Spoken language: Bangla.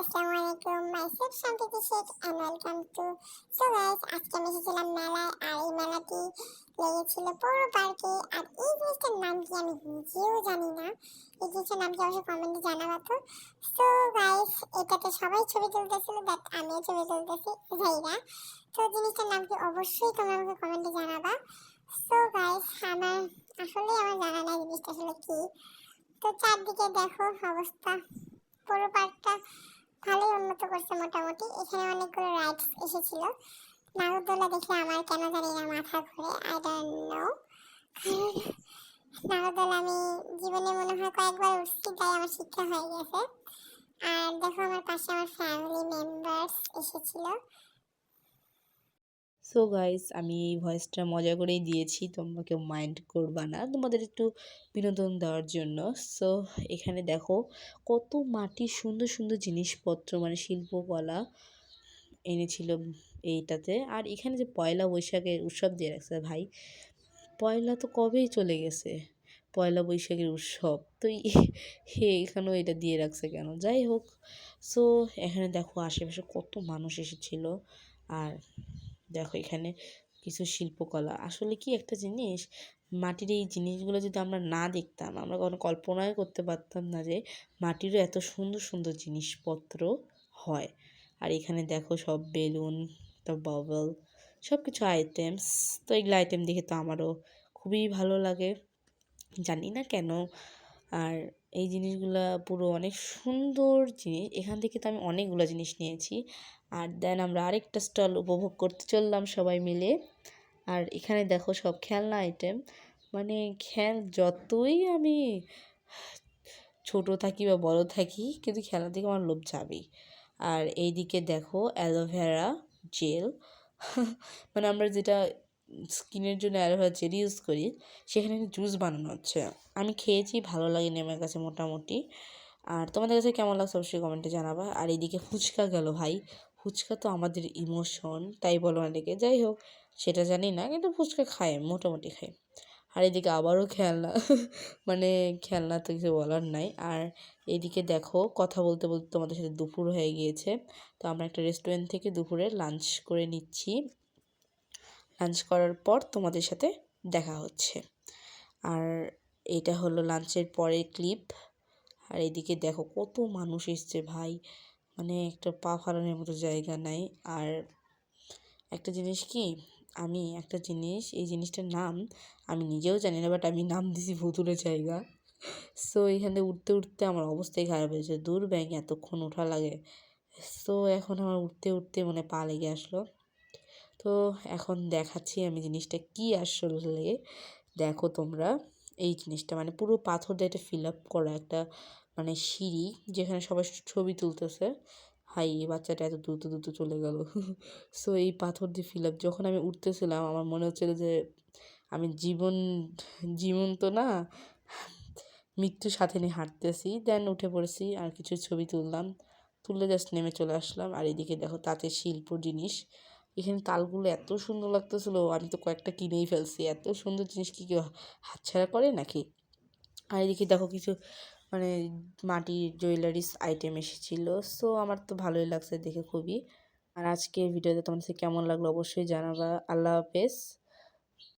আসসালামু আলাইকুম মাইসেলফ শান্তিতে Sheikh and welcome to so এই মেলাটি লেগেছিল নাম কি আমি নিজেও জানি না। এই জিনিসটার নাম কি অবশ্যই কমেন্টে জানাবা তো সো গাইস এটাতে সবাই ছবি তুলতেছিল ছবি তুলতেছি জাইরা তো জিনিসটার নাম কি অবশ্যই তোমরা আমাকে কমেন্টে জানাবা। সো গাইস আমার আসলে আমার জানা নাই জিনিসটা আসলে কি। তো চারদিকে দেখো অবস্থা। পুরো পার্কটা ভালোই উন্নত করছে মোটামুটি। এখানে অনেকগুলো রাইডস এসেছিল। নাগরদোলা দেখে আমার কেন জানি না মাথা ঘুরে আই ডোন্ট নো নাগরদোলা আমি জীবনে মনে হয় কয়েকবার উঠছি, তাই আমার শিক্ষা হয়ে গেছে। আর দেখো আমার পাশে আমার ফ্যামিলি মেম্বার্স এসেছিল। সো গাইস আমি এই ভয়েসটা মজা করেই দিয়েছি। তোমরা কেউ মাইন্ড করবা না। তোমাদের একটু বিনোদন দেওয়ার জন্য। সো এখানে দেখো, কত মাটির সুন্দর সুন্দর জিনিসপত্র মানে শিল্পকলা এনেছিল এইটাতে। আর এখানে যে পয়লা বৈশাখের উৎসব দিয়ে রাখছে ভাই, পয়লা তো কবেই চলে গেছে? পয়লা বৈশাখের উৎসব। তো হে, এখানেও এটা দিয়ে রাখছে কেন? যাই হোক। সো এখানে দেখো, আশেপাশে কত মানুষ এসেছিল। আর দেখো এখানে কিছু শিল্পকলা। আসলে কি একটা জিনিস, মাটির এই জিনিসগুলো যদি আমরা না দেখতাম, আমরা কোনো কল্পনাই করতে পারতাম না যে মাটিরও এত সুন্দর সুন্দর জিনিসপত্র হয়। আর এখানে দেখো সব বেলুন তো বাবল সব কিছু আইটেমস তো এগুলো আইটেম দেখে তো আমারও খুবই ভালো লাগে। জানি না কেন আর এই জিনিসগুলা পুরো অনেক সুন্দর জিনিস। এখান থেকে তো আমি অনেকগুলো জিনিস নিয়েছি। আর দেন আমরা আরেকটা স্টল উপভোগ করতে চললাম সবাই মিলে। আর এখানে দেখো সব খেলনা আইটেম মানে খেল যতই আমি ছোট থাকি বা বড় থাকি, কিন্তু খেলনা থেকে আমার লোভ যাবেই। আর এইদিকে দেখো অ্যালোভেরা জেল মানে আমরা যেটা স্কিনের জন্য অ্যালোভেরা জেল ইউজ করি, সেখানে জুস বানানো হচ্ছে। আমি খেয়েছি, ভালো লাগেনি আমার কাছে মোটামুটি। আর তোমাদের কাছে কেমন লাগছে অবশ্যই কমেন্টে জানাবা। আর এইদিকে ফুচকা গেল ভাই। ফুচকা তো আমাদের ইমোশন তাই বলো অনেকে। যাই হোক, সেটা জানি না, কিন্তু ফুচকা খায়, মোটামুটি খায়। আর এদিকে আবারও খেলনা মানে খেলনা তো কিছু বলার নাই। আর এদিকে দেখো, কথা বলতে বলতে তোমাদের সাথে দুপুর হয়ে গিয়েছে। তো আমরা একটা রেস্টুরেন্ট থেকে দুপুরে লাঞ্চ করে নিচ্ছি। লাঞ্চ করার পর তোমাদের সাথে দেখা হচ্ছে। আর এটা হলো লাঞ্চের পরের ক্লিপ আর এদিকে দেখো কত মানুষ এসছে ভাই। মানে একটা পা ফালানোর মতো জায়গা নাই। আর একটা জিনিস কি, আমি একটা জিনিস, এই জিনিসটার নাম আমি নিজেও জানি না বাট আমি নাম দিছি ভুতুরে জায়গা। সো এখানে উঠতে উঠতে আমার অবস্থাই খারাপ হয়েছে দূর ব্যাঙ এতক্ষণ ওঠা লাগে। সো এখন আমার উঠতে উঠতে মানে পা লেগে আসলো। তো এখন দেখাচ্ছি আমি জিনিসটা কি আসলে। দেখো তোমরা, এই জিনিসটা মানে পুরো পাথর দিয়ে একটা ফিল আপ করা একটা মানে সিঁড়ি যেখানে সবাই ছবি তুলতেছে। হাই, এই বাচ্চাটা এত দ্রুত দ্রুত চলে গেল। সো এই পাথর দিয়ে ফিল আপ যখন আমি উঠতেছিলাম, আমার মনে হচ্ছিল যে আমি জীবন জীবন তো না, মৃত্যুর সাথে নিয়ে হাঁটতেছি। দেন উঠে পড়েছি, আর কিছু ছবি তুললাম। তুলে জাস্ট নেমে চলে আসলাম। আর এদিকে দেখো তাতে শিল্প জিনিস। এখানে তালগুলো এত সুন্দর লাগতেছিল, আমি তো কয়েকটা কিনেই ফেলছি। এত সুন্দর জিনিস কি কেউ হাতছাড়া করে নাকি? আর এদিকে দেখো কিছু মানে মাটির জুয়েলারিস আইটেম এসেছিল। সো আমার তো ভালোই লাগছে দেখে খুবই। আর আজকে ভিডিওতে তোমার কাছে কেমন লাগল অবশ্যই জানাবা। আল্লাহ হাফেজ।